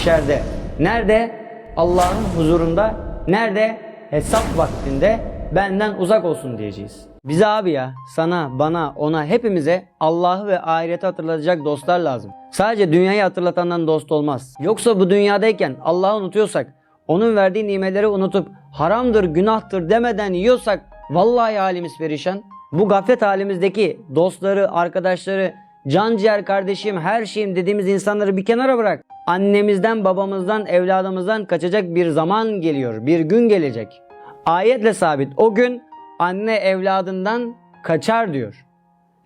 mahşerde. Nerede? Allah'ın huzurunda. Nerede? Hesap vaktinde benden uzak olsun diyeceğiz. Bize abi ya, sana, bana, ona, hepimize Allah'ı ve ahireti hatırlatacak dostlar lazım. Sadece dünyayı hatırlatandan dost olmaz. Yoksa bu dünyadayken Allah'ı unutuyorsak, onun verdiği nimetleri unutup haramdır, günahtır demeden yiyorsak vallahi halimiz perişan. Bu gaflet halimizdeki dostları, arkadaşları, can ciğer kardeşim, her şeyim dediğimiz insanları bir kenara bırak. Annemizden, babamızdan, evladımızdan kaçacak bir zaman geliyor, bir gün gelecek. Ayetle sabit. O gün anne evladından kaçar diyor.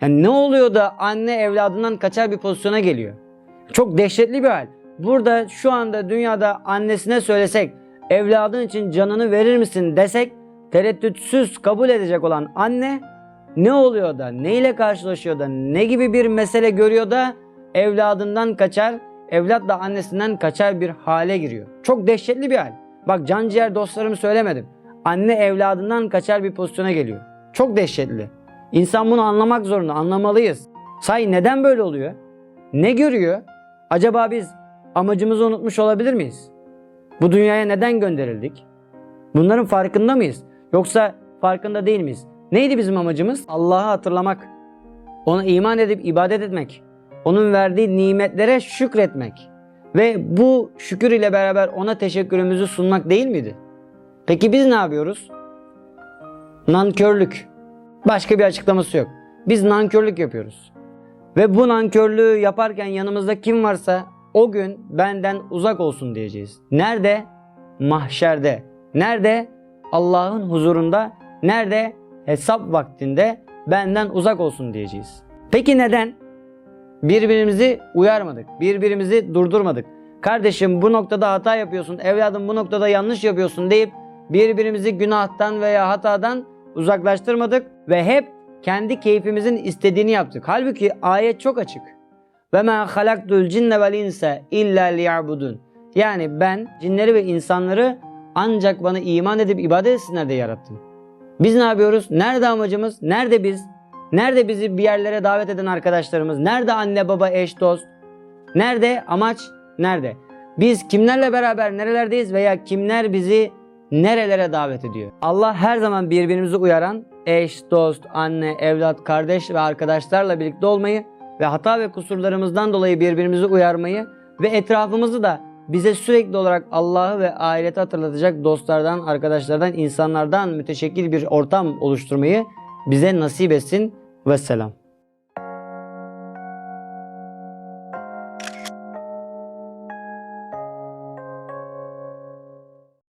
Yani ne oluyor da anne evladından kaçar bir pozisyona geliyor. Çok dehşetli bir hal. Burada şu anda dünyada annesine söylesek evladın için canını verir misin desek tereddütsüz kabul edecek olan anne ne oluyor da neyle karşılaşıyor da ne gibi bir mesele görüyor da evladından kaçar evlat da annesinden kaçar bir hale giriyor. Çok dehşetli bir hal. Bak can ciğer dostlarımı söylemedim. Anne evladından kaçar bir pozisyona geliyor. Çok dehşetli. İnsan bunu anlamak zorunda, anlamalıyız. Say neden böyle oluyor? Ne görüyor? Acaba biz amacımızı unutmuş olabilir miyiz? Bu dünyaya neden gönderildik? Bunların farkında mıyız? Yoksa farkında değil miyiz? Neydi bizim amacımız? Allah'ı hatırlamak. Ona iman edip ibadet etmek. Onun verdiği nimetlere şükretmek. Ve bu şükür ile beraber ona teşekkürümüzü sunmak değil miydi? Peki biz ne yapıyoruz? Nankörlük. Başka bir açıklaması yok. Biz nankörlük yapıyoruz. Ve bu nankörlüğü yaparken yanımızda kim varsa o gün benden uzak olsun diyeceğiz. Nerede? Mahşerde. Nerede? Allah'ın huzurunda. Nerede? Hesap vaktinde benden uzak olsun diyeceğiz. Peki neden? Birbirimizi uyarmadık. Birbirimizi durdurmadık. Kardeşim bu noktada hata yapıyorsun. Evladım bu noktada yanlış yapıyorsun deyip birbirimizi günahtan veya hatadan uzaklaştırmadık ve hep kendi keyfimizin istediğini yaptık. Halbuki ayet çok açık. Ve ma halaktul cinne vel insa illa liya'budun. Yani ben cinleri ve insanları ancak bana iman edip ibadet etsinler diye yarattım. Biz ne yapıyoruz? Nerede amacımız? Nerede biz? Nerede bizi bir yerlere davet eden arkadaşlarımız? Nerede anne baba eş dost? Nerede amaç? Nerede? Biz kimlerle beraber nerelerdeyiz veya kimler bizi nerelere davet ediyor? Allah her zaman birbirimizi uyaran eş, dost, anne, evlat, kardeş ve arkadaşlarla birlikte olmayı ve hata ve kusurlarımızdan dolayı birbirimizi uyarmayı ve etrafımızı da bize sürekli olarak Allah'ı ve ahireti hatırlatacak dostlardan, arkadaşlardan, insanlardan müteşekkil bir ortam oluşturmayı bize nasip etsin. Vesselam.